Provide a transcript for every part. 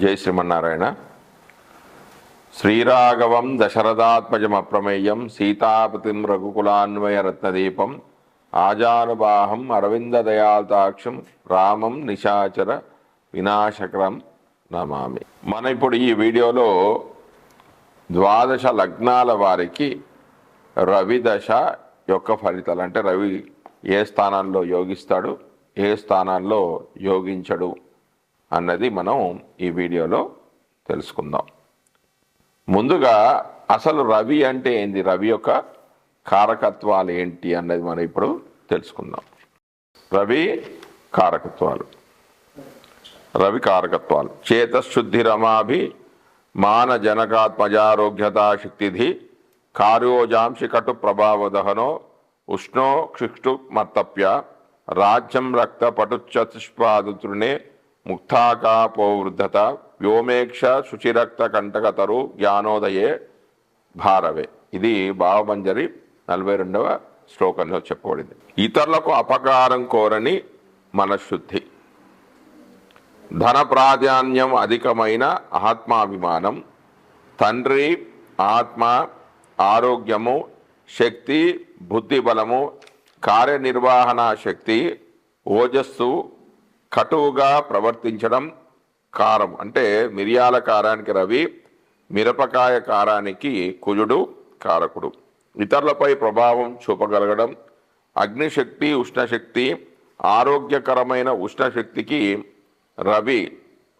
జై శ్రీమన్నారాయణ. శ్రీరాఘవం దశరథాత్మజమప్రమేయం సీతాపతిం రఘుకులాన్వయ రత్నదీపం ఆజానుబాహం అరవిందదయాల్తాక్షం రామం నిశాచర వినాశకరం నమామి. మన ఇప్పుడు ఈ వీడియోలో ద్వాదశ లగ్నాల వారికి రవి దశ యొక్క ఫలితాలు అంటే రవి ఏ స్థానాల్లో యోగిస్తాడు ఏ స్థానాల్లో యోగించడు అన్నది మనం ఈ వీడియోలో తెలుసుకుందాం. ముందుగా అసలు రవి అంటే ఏంది? రవి యొక్క కారకత్వాలు ఏంటి అన్నది మనం ఇప్పుడు తెలుసుకుందాం. రవి కారకత్వాలు. రవి కారకత్వాలు. చేతశుద్ధి రమాభి మాన జనకాత్మజారోగ్యతా శక్తిధి కార్యోజాంశి కటు ప్రభావదహనో ఉష్ణో క్షిక్షు మర్తప్య రాజ్యం రక్త పటుచతుష్పాదుతృణే ముక్తాకాపోవృద్ధత వ్యోమేక్ష శుచిరక్త కంటకతరు జ్ఞానోదయే భారవే. ఇది భావమంజరి నలభై రెండవ శ్లోకంలో చెప్పబడింది ఇతరులకు అపకారం కోరని మనశుద్ధి ధన ప్రాధాన్యం అధికమైన ఆత్మాభిమానం. తండ్రి ఆత్మ ఆరోగ్యము శక్తి బుద్ధి బలము కార్యనిర్వహణ శక్తి ఓజస్సు కటువుగా ప్రవర్తించడం కారం. అంటే మిరియాల కారానికి రవి మిరపకాయ కారానికి కుజుడు కారకుడు. ఇతరులపై ప్రభావం చూపగలగడం అగ్నిశక్తి ఉష్ణశక్తి ఆరోగ్యకరమైన ఉష్ణశక్తికి రవి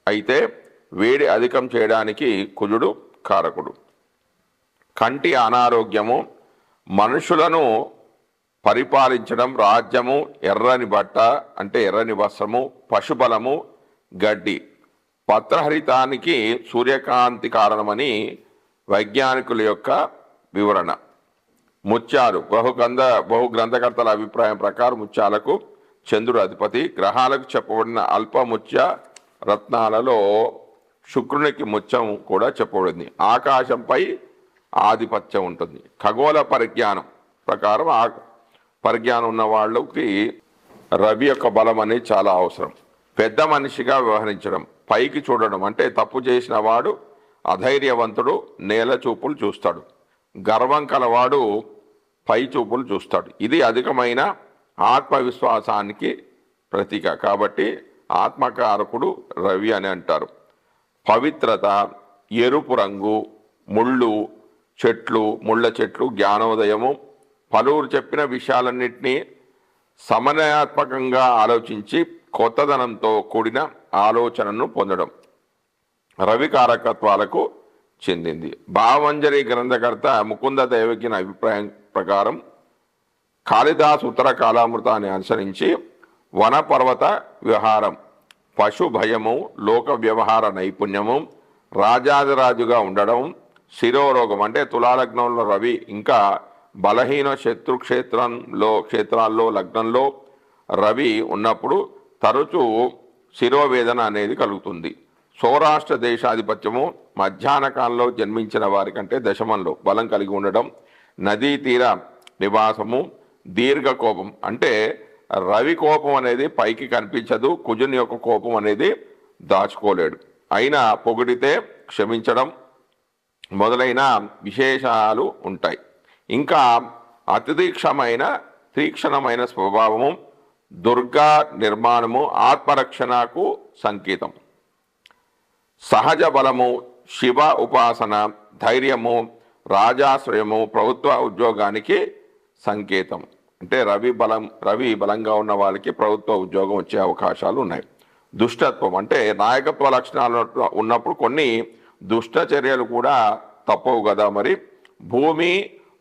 అయితే వేడి అధికం చేయడానికి కుజుడు కారకుడు. కంటి అనారోగ్యము మనుషులను పరిపాలించడం రాజ్యము ఎర్రని బట్ట అంటే ఎర్రని వస్త్రము పశుబలము గడ్డి. పత్రహరితానికి సూర్యకాంతి కారణమని వైజ్ఞానికుల యొక్క వివరణ. ముత్యాలు బహుగ్రంథ బహు గ్రంథకర్తల అభిప్రాయం ప్రకారం ముత్యాలకు చంద్రుడు అధిపతి. గ్రహాలకు చెప్పబడిన అల్ప ముత్య రత్నాలలో శుక్రునికి ముత్యం కూడా చెప్పబడింది. ఆకాశంపై ఆధిపత్యం ఉంటుంది. ఖగోళ పరిజ్ఞానం ప్రకారం ఆ పరిజ్ఞానం ఉన్న వాళ్ళకి రవి యొక్క బలం అనేది చాలా అవసరం. పెద్ద మనిషిగా వ్యవహరించడం పైకి చూడడం అంటే తప్పు చేసిన వాడు అధైర్యవంతుడు నేల చూపులు చూస్తాడు. గర్వం కలవాడు పై చూపులు చూస్తాడు. ఇది అధికమైన ఆత్మవిశ్వాసానికి ప్రతీక. కాబట్టి ఆత్మకారకుడు రవి అని అంటారు. పవిత్రత ఎరుపు రంగు ముళ్ళు చెట్లు ముళ్ళ చెట్లు జ్ఞానోదయము పలువురు చెప్పిన విషయాలన్నింటినీ సమన్వయాత్మకంగా ఆలోచించి కొత్తదనంతో కూడిన ఆలోచనను పొందడం రవి కారకత్వాలకు చెందింది. భావంజరి గ్రంథకర్త ముకుంద దేవకిన అభిప్రాయం ప్రకారం కాళిదాస్ ఉత్తర కాలామృతాన్ని అనుసరించి వనపర్వత వ్యవహారం పశు భయము లోక వ్యవహార నైపుణ్యము రాజాదిరాజుగా ఉండడం శిరోరోగం అంటే తులాలగ్నంలో రవి ఇంకా బలహీన శత్రు క్షేత్రంలో క్షేత్రాల్లో లగ్నంలో రవి ఉన్నప్పుడు తరచూ శిరోవేదన అనేది కలుగుతుంది. సౌరాష్ట్ర దేశాధిపత్యము మధ్యాహ్న కాలంలో జన్మించిన వారికంటే దశమంలో బలం కలిగి ఉండడం నదీ తీర నివాసము దీర్ఘ కోపం అంటే రవి కోపం అనేది పైకి కనిపించదు కుజుని యొక్క కోపం అనేది దాచుకోలేడు. అయినా పొగిడితే క్షమించడం మొదలైన విశేషాలు ఉంటాయి. ఇంకా అతిదీక్షమైన తీక్షణమైన స్వభావము దుర్గా నిర్మాణము ఆత్మరక్షణకు సంకేతం. సహజ బలము శివ ఉపాసన ధైర్యము రాజాశ్రయము ప్రభుత్వ ఉద్యోగానికి సంకేతం. అంటే రవి బలం రవి బలంగా ఉన్న వాళ్ళకి ప్రభుత్వ ఉద్యోగం వచ్చే అవకాశాలు ఉన్నాయి. దుష్టత్వం అంటే నాయకత్వ లక్షణాలు ఉన్నప్పుడు కొన్ని దుష్ట చర్యలు కూడా తప్పవు కదా మరి. భూమి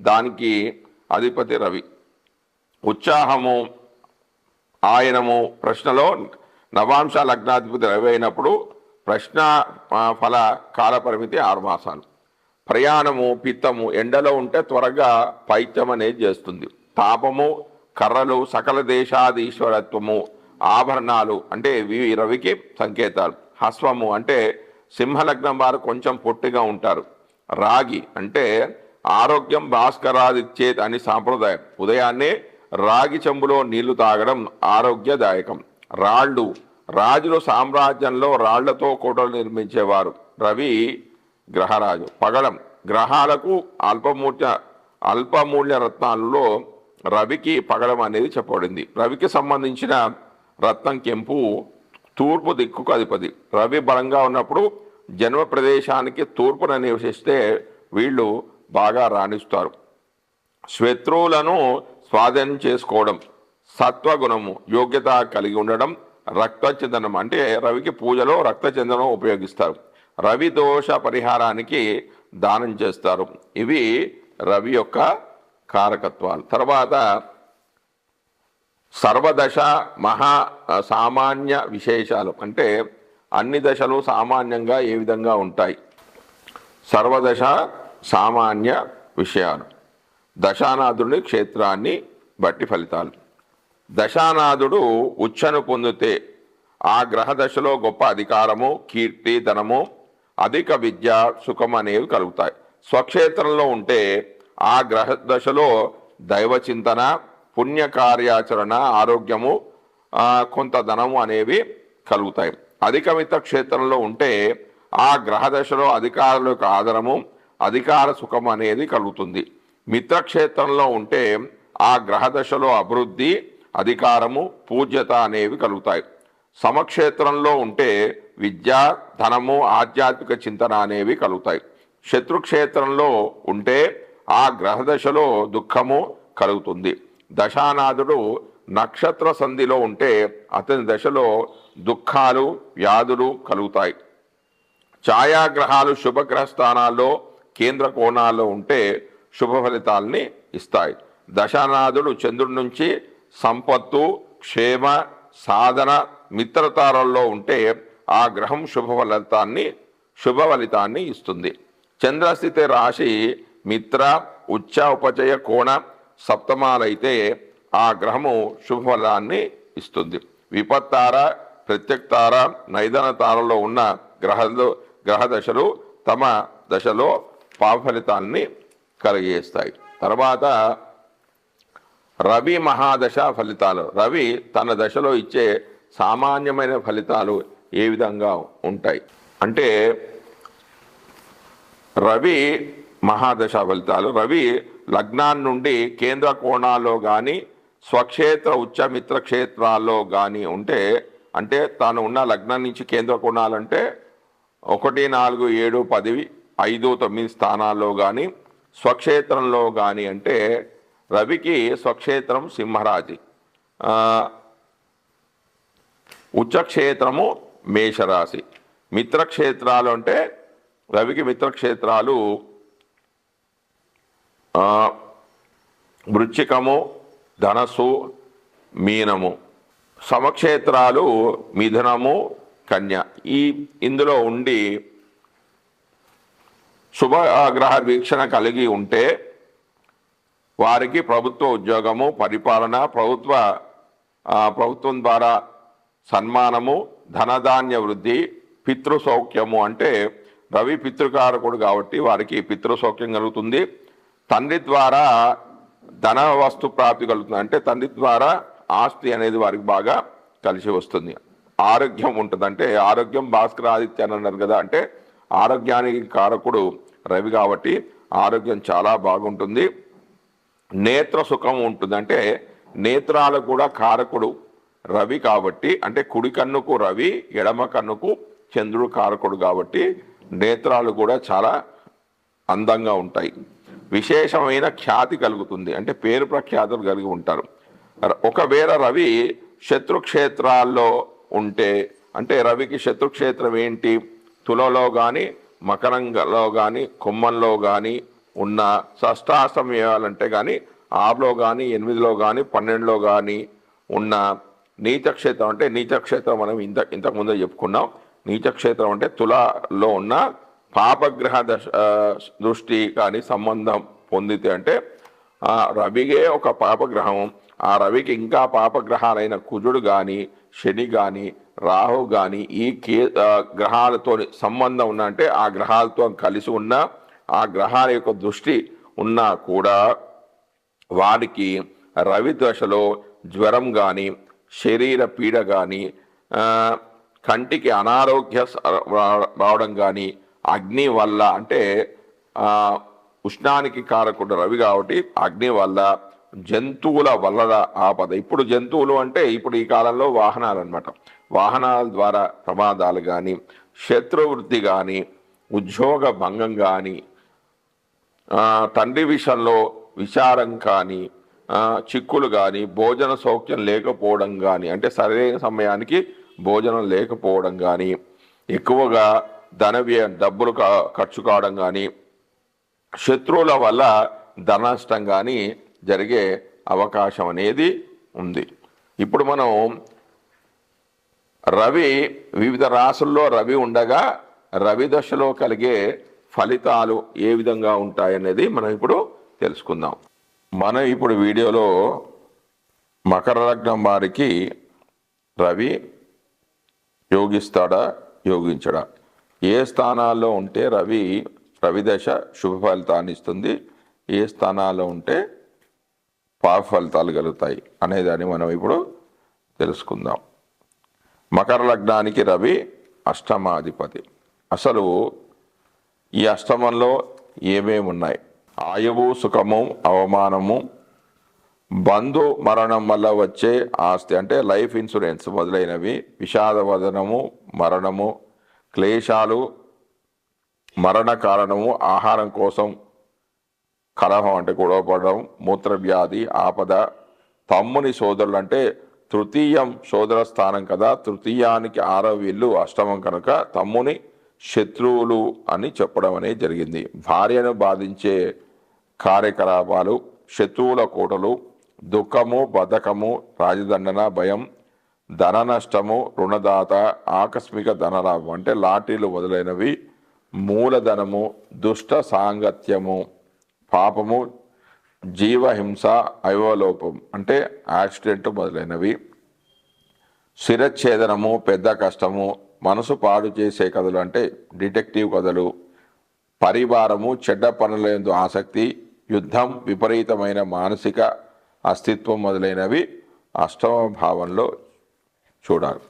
దానికి అధిపతి రవి. ఉత్సాహము ఆయనము ప్రశ్నలో నవాంశ లగ్నాధిపతి రవి అయినప్పుడు ప్రశ్న ఫల కాలపరిమితి ఆరు మాసాలు. ప్రయాణము పిత్తము ఎండలో ఉంటే త్వరగా పైత్యం అనేది చేస్తుంది. తాపము కర్రలు సకల దేశాధీశ్వరత్వము ఆభరణాలు అంటే ఇవి రవికి సంకేతాలు. హస్వము అంటే సింహలగ్నం వారు కొంచెం పొట్టిగా ఉంటారు. రాగి అంటే ఆరోగ్యం భాస్కరాదిచ్చేత్ అని సాంప్రదాయం. ఉదయాన్నే రాగి చెంబులో నీళ్ళు తాగడం ఆరోగ్యదాయకం. రాళ్ళు. రాజులు సామ్రాజ్యంలో రాళ్ళతో కోటలు నిర్మించేవారు. రవి గ్రహరాజు. పగడం గ్రహాలకు అల్పమూల్య అల్పమూల్య రత్నాలలో రవికి పగడం అనేది చెప్పబడింది. రవికి సంబంధించిన రత్నం కెంపు తూర్పు దిక్కుకు అధిపతి. రవి బలంగా ఉన్నప్పుడు జన్మ ప్రదేశానికి తూర్పున నివసిస్తే వీళ్ళు బాగా రాణిస్తారు. శత్రువులను స్వాధీనం చేసుకోవడం సత్వగుణము యోగ్యత కలిగి ఉండడం రక్తచందనం అంటే రవికి పూజలో రక్తచందనం ఉపయోగిస్తారు. రవి దోష పరిహారానికి దానం చేస్తారు. ఇవి రవి యొక్క కారకత్వాలు. తర్వాత సర్వదశ మహా సామాన్య విశేషాలు అంటే అన్ని దశలు సామాన్యంగా ఏ విధంగా ఉంటాయి? సర్వదశ సామాన్య విషయాలు. దశానాథుడి క్షేత్రాన్ని బట్టి ఫలితాలు. దశానాథుడు ఉచ్చను పొందితే ఆ గ్రహ దశలో గొప్ప అధికారము కీర్తి ధనము అధిక విద్య సుఖం అనేవి కలుగుతాయి. స్వక్షేత్రంలో ఉంటే ఆ గ్రహ దశలో దైవ చింతన పుణ్య కార్యాచరణ ఆరోగ్యము కొంత ధనము అనేవి కలుగుతాయి. అధిక క్షేత్రంలో ఉంటే ఆ గ్రహ దశలో అధికారుల యొక్క ఆదరము అధికార సుఖం అనేది కలుగుతుంది. మిత్రక్షేత్రంలో ఉంటే ఆ గ్రహ దశలో అభివృద్ధి అధికారము పూజ్యత అనేవి కలుగుతాయి. సమక్షేత్రంలో ఉంటే విద్య ధనము ఆధ్యాత్మిక చింతన అనేవి కలుగుతాయి. శత్రుక్షేత్రంలో ఉంటే ఆ గ్రహ దశలో దుఃఖము కలుగుతుంది. దశానాథుడు నక్షత్ర సంధిలో ఉంటే అతని దశలో దుఃఖాలు వ్యాధులు కలుగుతాయి. ఛాయాగ్రహాలు శుభగ్రహ స్థానాల్లో కేంద్ర కోణాల్లో ఉంటే శుభ ఫలితాల్ని ఇస్తాయి. దశానాథుడు చంద్రుడి నుంచి సంపత్తు క్షేమ సాధన మిత్రతారల్లో ఉంటే ఆ గ్రహం శుభ ఫలితాన్ని శుభ ఫలితాన్ని ఇస్తుంది. చంద్రస్థితి రాశి మిత్ర ఉచ్చ ఉపచయ కోణ సప్తమాలైతే ఆ గ్రహము శుభ ఫలాన్ని ఇస్తుంది. విపత్తార ప్రత్యక్తార నైదన తారలో ఉన్న గ్రహాలు గ్రహ దశలు తమ దశలో పాప ఫలితాన్ని కలిగేస్తాయి. తర్వాత రవి మహాదశ ఫలితాలు. రవి తన దశలో ఇచ్చే సామాన్యమైన ఫలితాలు ఏ విధంగా ఉంటాయి? అంటే రవి మహాదశ ఫలితాలు. రవి లగ్నాన్ని నుండి కేంద్ర కోణాల్లో కానీ స్వక్షేత్ర ఉచ్చమిత్ర క్షేత్రాల్లో కానీ ఉంటే అంటే తాను ఉన్న లగ్నం నుంచి కేంద్ర కోణాలంటే ఒకటి నాలుగు ఏడు పది ఐదు తొమ్మిది స్థానాల్లో కానీ స్వక్షేత్రంలో కానీ అంటే రవికి స్వక్షేత్రం సింహరాజి. ఉచ్చక్షేత్రము మేషరాశి. మిత్రక్షేత్రాలు అంటే రవికి మిత్రక్షేత్రాలు వృచ్చికము ధనస్సు మీనము. సమక్షేత్రాలు మిథునము కన్య. ఈ ఇందులో ఉండి శుభ గ్రహ వీక్షణ కలిగి ఉంటే వారికి ప్రభుత్వ ఉద్యోగము పరిపాలన ప్రభుత్వ ప్రభుత్వం ద్వారా సన్మానము ధనధాన్య వృద్ధి పితృసౌఖ్యము అంటే రవి పితృకారకుడు కాబట్టి వారికి పితృ సౌఖ్యం కలుగుతుంది. తండ్రి ద్వారా ధన వస్తు ప్రాప్తి కలుగుతుంది. అంటే తండ్రి ద్వారా ఆస్తి అనేది వారికి బాగా కలిసి వస్తుంది. ఆరోగ్యం ఉంటుంది అంటే ఆరోగ్యం భాస్కర ఆదిత్య అని అన్నారు కదా అంటే ఆరోగ్యానికి కారకుడు రవి కాబట్టి ఆరోగ్యం చాలా బాగుంటుంది. నేత్ర సుఖం ఉంటుంది. అంటే నేత్రాలకు కూడా కారకుడు రవి కాబట్టి అంటే కుడి కన్నుకు రవి ఎడమ కన్నుకు చంద్రుడు కారకుడు కాబట్టి నేత్రాలు కూడా చాలా అందంగా ఉంటాయి. విశేషమైన ఖ్యాతి కలుగుతుంది. అంటే పేరు ప్రఖ్యాతులు కలిగి ఉంటారు. ఒకవేళ రవి శత్రుక్షేత్రాల్లో ఉంటే అంటే రవికి శత్రుక్షేత్రం ఏంటి? తులలో కానీ మకరంగలో కానీ కుమ్మంలో కానీ ఉన్న షష్టాష్టమయాలంటే కానీ ఆరులో కానీ ఎనిమిదిలో కానీ పన్నెండులో కానీ ఉన్న నీచక్షేత్రం అంటే నీచక్షేత్రం మనం ఇంత ఇంతకుముందే చెప్పుకున్నాం. నీచక్షేత్రం అంటే తులాలో ఉన్న పాపగ్రహ దశ దృష్టి కానీ సంబంధం పొందితే అంటే ఆ రవిగే ఒక పాపగ్రహం. ఆ రవికి ఇంకా పాపగ్రహాలైన కుజుడు కానీ శని కానీ రాహు కానీ ఈ కే గ్రహాలతో సంబంధం ఉన్న అంటే ఆ గ్రహాలతో కలిసి ఉన్న ఆ గ్రహాల యొక్క దృష్టి ఉన్నా కూడా వారికి రవి దశలో జ్వరం కానీ శరీర పీడ కానీ కంటికి అనారోగ్య రా- రావడం కానీ అగ్ని వల్ల అంటే ఉష్ణానికి కారకుండా రవి కాబట్టి అగ్ని వల్ల జంతువుల వల్ల ఆపద. ఇప్పుడు జంతువులు అంటే ఇప్పుడు ఈ కాలంలో వాహనాలు అనమాట వాహనాల ద్వారా ప్రమాదాలు కానీ శత్రువృత్తి కానీ ఉద్యోగ భంగం కానీ తండ్రి విషయంలో విచారం కానీ చిక్కులు కానీ భోజన సౌఖ్యం లేకపోవడం కానీ అంటే సరైన సమయానికి భోజనం లేకపోవడం కానీ ఎక్కువగా ధన వ్యయ డబ్బులు కా- ఖర్చు కావడం కానీ శత్రువుల వల్ల ధన నష్టం కానీ జరిగే అవకాశం అనేది ఉంది. ఇప్పుడు మనం రవి వివిధ రాసుల్లో రవి ఉండగా రవి దశలో కలిగే ఫలితాలు ఏ విధంగా ఉంటాయనేది మనం ఇప్పుడు తెలుసుకుందాం. మనం ఇప్పుడు వీడియోలో మకర లగ్నం వారికి రవి యోగిస్తాడా యోగించడా? ఏ స్థానాల్లో ఉంటే రవి రవి దశ శుభ ఫలితాన్ని ఇస్తుంది? ఏ స్థానాల్లో ఉంటే పాప ఫలితాలు కలుగుతాయి అనేదాన్ని మనం ఇప్పుడు తెలుసుకుందాం. మకర లగ్నానికి రవి అష్టమాధిపతి. అసలు ఈ అష్టమంలో ఏమేమి ఉన్నాయి? ఆయువు సుఖము అవమానము బంధు మరణం వల్ల వచ్చే ఆస్తి అంటే లైఫ్ ఇన్సూరెన్స్ మొదలైనవి విషాదవదనము మరణము క్లేశాలు మరణ కారణము ఆహారం కోసం కలహం అంటే గొడవపడడం మూత్రవ్యాధి ఆపద తమ్ముని సోదరులు అంటే తృతీయం సోదర స్థానం కదా తృతీయానికి ఆరవ ఇల్లు అష్టమం కనుక తమ్ముని శత్రువులు అని చెప్పడం అనేది జరిగింది. భార్యను బాధించే కార్యకలాపాలు శత్రువుల కోటలు దుఃఖము బధకము రాజదండన భయం ధన నష్టము రుణదాత ఆకస్మిక ధనలాభం అంటే లాటరీలు మొదలైనవి మూలధనము దుష్ట సాంగత్యము పాపము జీవహింస అయోలోపం అంటే యాక్సిడెంట్ మొదలైనవి. శిరచ్ఛేదనము పెద్ద కష్టము మనసు పాడు చేసే కథలు అంటే డిటెక్టివ్ కథలు. పరివారము చెడ్డ పనులందు ఆసక్తి యుద్ధం విపరీతమైన మానసిక అస్తిత్వం మొదలైనవి అష్టమ భావంలో చూడాలి.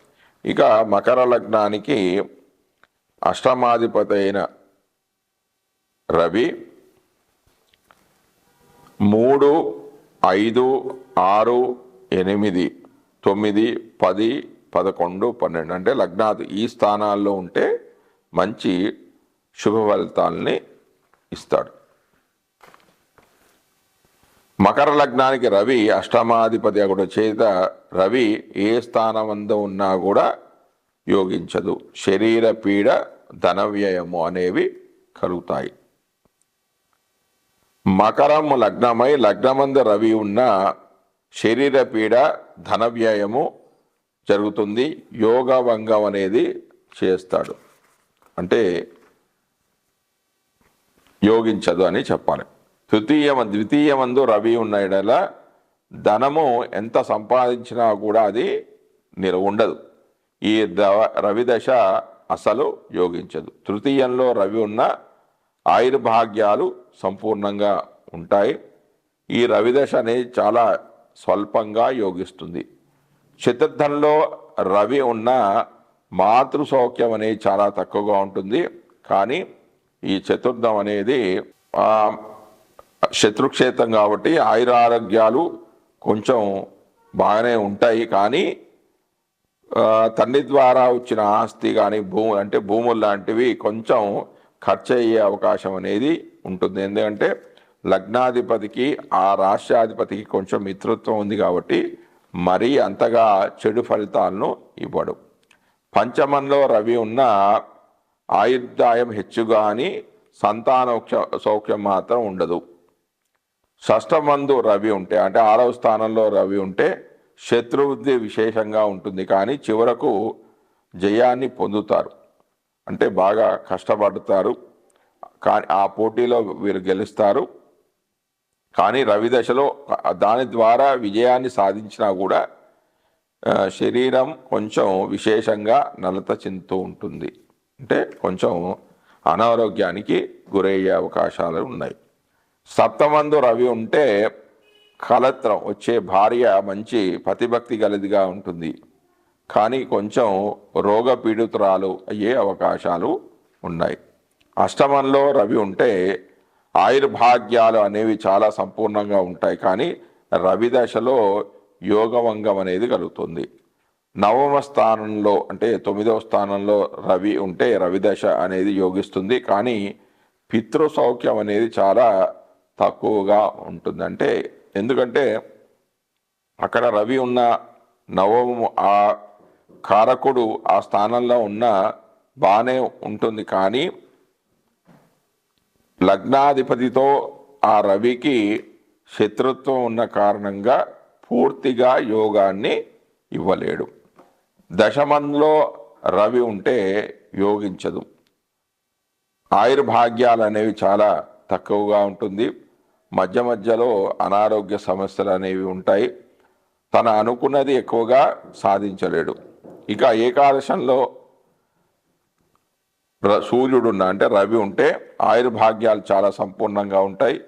ఇక మకర లగ్నానికి అష్టమాధిపతి అయిన రవి మూడు ఐదు ఆరు ఎనిమిది తొమ్మిది పది పదకొండు పన్నెండు. అంటే లగ్నాది ఈ స్థానాల్లో ఉంటే మంచి శుభ ఫలితాలని ఇస్తాడు. మకర లగ్నానికి రవి అష్టమాధిపతి ఒకటి చేత రవి ఏ స్థానమందు ఉన్నా కూడా యోగించదు. శరీర పీడ ధన వ్యయము అనేవి కలుగుతాయి. మకరము లగ్నమై లగ్నమందు రవి ఉన్న శరీర పీడ ధన వ్యయము జరుగుతుంది. యోగభంగం అనేది చేస్తాడు. అంటే యోగించదు అని చెప్పాలి. తృతీయ ద్వితీయమందు రవి ఉన్న ఎడల ధనము ఎంత సంపాదించినా కూడా అది నిల ఉండదు. ఈ ద- రవి దశ అసలు యోగించదు. తృతీయంలో రవి ఉన్న ఆయుర్భాగ్యాలు సంపూర్ణంగా ఉంటాయి. ఈ రవిదశ అనేది చాలా స్వల్పంగా యోగిస్తుంది. చతుర్థంలో రవి ఉన్న మాతృ సౌఖ్యం అనేది చాలా తక్కువగా ఉంటుంది. కానీ ఈ చతుర్థం అనేది శత్రుక్షేత్రం కాబట్టి ఆయురారోగ్యాలు కొంచెం బాగానే ఉంటాయి. కానీ తండ్రి ద్వారా వచ్చిన ఆస్తి కానీ భూములు అంటే భూములు లాంటివి కొంచెం ఖర్చు అయ్యే అవకాశం అనేది ఉంటుంది. ఎందుకంటే లగ్నాధిపతికి ఆ రాష్ట్రాధిపతికి కొంచెం మిత్రత్వం ఉంది కాబట్టి మరీ అంతగా చెడు ఫలితాలను ఇవ్వడు. పంచమంలో రవి ఉన్న ఆయుర్దాయం హెచ్చుగా అని సంతాన సౌఖ్యం మాత్రం ఉండదు. షష్టమందు రవి ఉంటే అంటే ఆరవ స్థానంలో రవి ఉంటే శత్రువుద్ధి విశేషంగా ఉంటుంది. కానీ చివరకు జయాన్ని పొందుతారు. అంటే బాగా కష్టపడతారు. కానీ ఆ పోటీలో వీరు గెలుస్తారు. కానీ రవి దశలో దాని ద్వారా విజయాన్ని సాధించినా కూడా శరీరం కొంచెం విశేషంగా నలత చెందుతూ ఉంటుంది. అంటే కొంచెం అనారోగ్యానికి గురయ్యే అవకాశాలు ఉన్నాయి. సప్తమందు రవి ఉంటే కలత్రం వచ్చే భార్య మంచి ప్రతిభక్తి గలదిగా ఉంటుంది. కానీ కొంచెం రోగపీడితురాలు అయ్యే అవకాశాలు ఉన్నాయి. అష్టమంలో రవి ఉంటే ఆయుర్భాగ్యాలు అనేవి చాలా సంపూర్ణంగా ఉంటాయి. కానీ రవి దశలో యోగవంగం అనేది కలుగుతుంది. నవమ స్థానంలో అంటే తొమ్మిదవ స్థానంలో రవి ఉంటే రవి దశ అనేది యోగిస్తుంది. కానీ పితృ సౌఖ్యం అనేది చాలా తక్కువగా ఉంటుంది. అంటే ఎందుకంటే అక్కడ రవి ఉన్న నవము ఆ కారకుడు ఆ స్థానంలో ఉన్న బాగానే ఉంటుంది కానీ లగ్నాధిపతితో ఆ రవికి శత్రుత్వం ఉన్న కారణంగా పూర్తిగా యోగాన్ని ఇవ్వలేడు. దశమంలో రవి ఉంటే యోగించదు. ఆయుర్భాగ్యాలు అనేవి చాలా తక్కువగా ఉంటుంది. మధ్య మధ్యలో అనారోగ్య సమస్యలు అనేవి ఉంటాయి. తన అనుకున్నది ఎక్కువగా సాధించలేడు. ఇక ఏకాదశంలో ర- సూర్యుడున్న అంటే రవి ఉంటే ఆయుర్భాగ్యాలు చాలా సంపూర్ణంగా ఉంటాయి.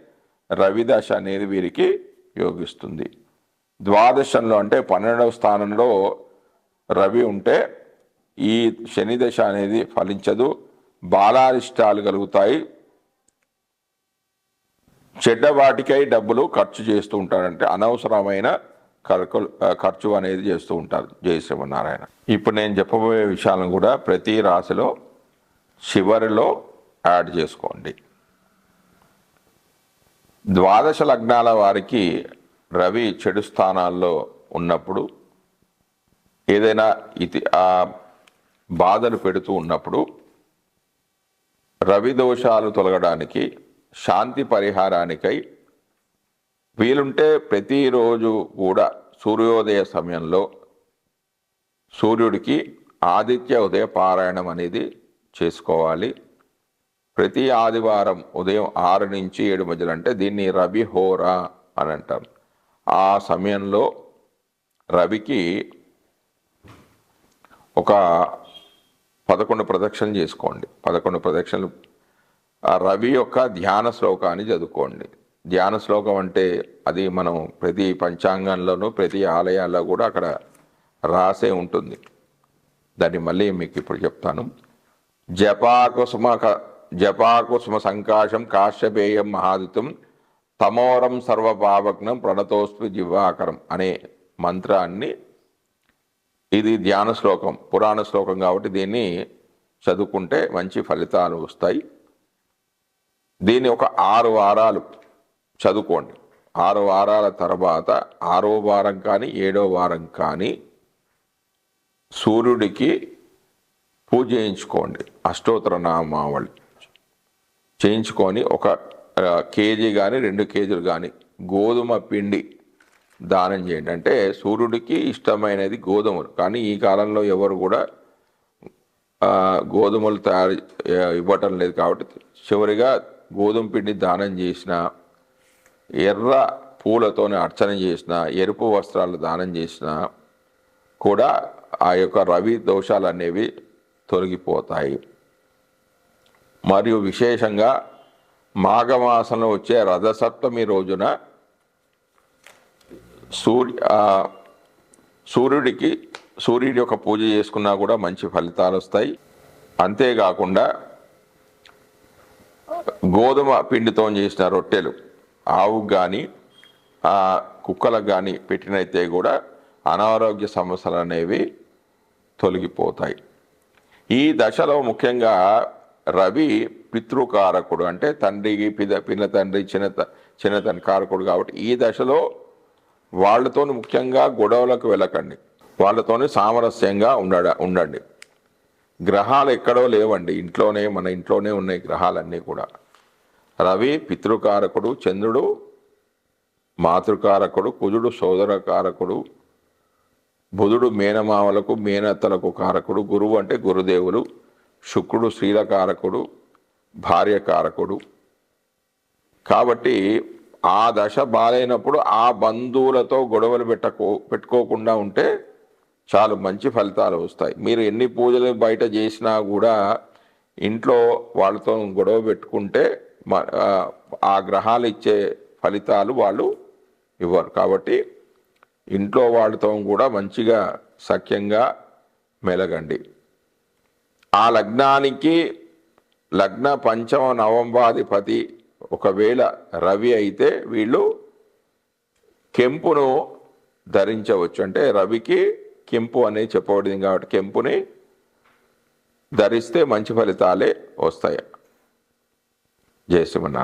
రవి దశ అనేది వీరికి యోగిస్తుంది. ద్వాదశంలో అంటే పన్నెండవ స్థానంలో రవి ఉంటే ఈ శని దశ అనేది ఫలించదు. బాలారిష్టాలు కలుగుతాయి. చెడ్డ వాటికై డబ్బులు ఖర్చు చేస్తూ ఉంటారంటే అనవసరమైన ఖర్చు ఖర్చు అనేది చేస్తూ ఉంటారు జయ శ్రీమన్నారాయణ ఇప్పుడు నేను చెప్పబోయే విషయాలను కూడా ప్రతి రాశిలో చివరిలో యాడ్ చేసుకోండి. ద్వాదశ లగ్నాల వారికి రవి చెడు స్థానాల్లో ఉన్నప్పుడు ఏదైనా ఇది ఆ బాధలు పెడుతూ ఉన్నప్పుడు రవి దోషాలు తొలగడానికి శాంతి పరిహారానికై వీలుంటే ప్రతిరోజు కూడా సూర్యోదయ సమయంలో సూర్యుడికి ఆదిత్య ఉదయ పారాయణం అనేది చేసుకోవాలి. ప్రతి ఆదివారం ఉదయం ఆరు నుంచి ఏడు మధ్యలో అంటే దీన్ని రవి హోరా అని అంటారు. ఆ సమయంలో రవికి ఒక పదకొండు ప్రదక్షిణలు చేసుకోండి. పదకొండు ప్రదక్షిణలు రవి యొక్క ధ్యాన శ్లోకాన్ని చదువుకోండి. ధ్యాన శ్లోకం అంటే అది మనం ప్రతి పంచాంగంలోనూ ప్రతి ఆలయాల్లో కూడా అక్కడ రాసే ఉంటుంది. దాన్ని మళ్ళీ మీకు ఇప్పుడు చెప్తాను. జపాకుసుమ క- జపాకుసుమ సంకాశం కాశ్యపేయం మహాదితం తమోరం సర్వపావగ్నం ప్రణతోస్మి జివాకరం అనే మంత్రాన్ని ఇది ధ్యాన శ్లోకం పురాణ శ్లోకం కాబట్టి దీన్ని చదువుకుంటే మంచి ఫలితాలు వస్తాయి. దీన్ని ఒక ఆరు వారాలు చదువుకోండి. ఆరు వారాల తర్వాత ఆరో వారం కానీ ఏడో వారం కానీ సూర్యుడికి పూజ చేయించుకోండి. అష్టోత్తర నామావళి చేయించుకొని ఒక కేజీ కానీ రెండు కేజీలు కానీ గోధుమ పిండి దానం చేయండి. అంటే సూర్యుడికి ఇష్టమైనది గోధుమలు. కానీ ఈ కాలంలో ఎవరు కూడా గోధుమలు తయారు ఇవ్వటం లేదు కాబట్టి చివరిగా గోధుమ పిండి దానం చేసిన ఎర్ర పూలతోనే అర్చన చేసిన ఎరుపు వస్త్రాలు దానం చేసిన కూడా ఆ యొక్క రవి దోషాలు అనేవి తొలగిపోతాయి. మరియు విశేషంగా మాఘమాసంలో వచ్చే రథసప్తమి రోజున సూర్య సూర్యుడికి సూర్యుడి యొక్క పూజ చేసుకున్నా కూడా మంచి ఫలితాలు వస్తాయి. అంతేకాకుండా గోధుమ పిండితో చేసిన రొట్టెలు ఆవుకు కానీ కుక్కలకు కానీ పెట్టినైతే కూడా అనారోగ్య సమస్యలు అనేవి తొలగిపోతాయి. ఈ దశలో ముఖ్యంగా రవి పితృకారకుడు అంటే తండ్రికి పిద పిన్న తండ్రి చిన్న చిన్న తండ్రి కారకుడు కాబట్టి ఈ దశలో వాళ్ళతో ముఖ్యంగా గొడవలకు వెళ్ళకండి. వాళ్ళతోని సామరస్యంగా ఉండడ ఉండండి. గ్రహాలు ఎక్కడో లేవండి. ఇంట్లోనే మన ఇంట్లోనే ఉన్నాయి గ్రహాలన్నీ కూడా. రవి పితృకారకుడు చంద్రుడు మాతృకారకుడు కుజుడు సోదరకారకుడు బుధుడు మేనమామలకు మేనత్తలకు కారకుడు గురువు అంటే గురుదేవులు శుక్రుడు శ్రీలకారకుడు భార్యకారకుడు కాబట్టి ఆ దశ బాలైనప్పుడు ఆ బంధువులతో గొడవలు పెట్టకో పెట్టుకోకుండా ఉంటే చాలు మంచి ఫలితాలు వస్తాయి. మీరు ఎన్ని పూజలు బయట చేసినా కూడా ఇంట్లో వాళ్ళతో గొడవ పెట్టుకుంటే ఆ, ఆ గ్రహాలు ఇచ్చే ఫలితాలు వాళ్ళు ఇవ్వరు. కాబట్టి ఇంట్లో వాళ్ళతో కూడా మంచిగా సఖ్యంగా మెలగండి. ఆ లగ్నానికి లగ్న పంచమ నవంబాధిపతి ఒకవేళ రవి అయితే వీళ్ళు కెంపును ధరించవచ్చు. అంటే రవికి కెంపు అనేది చెప్పబడింది కాబట్టి కెంపుని ధరిస్తే మంచి ఫలితాలే వస్తాయి. జయ శ్రీమన్నారాయణ.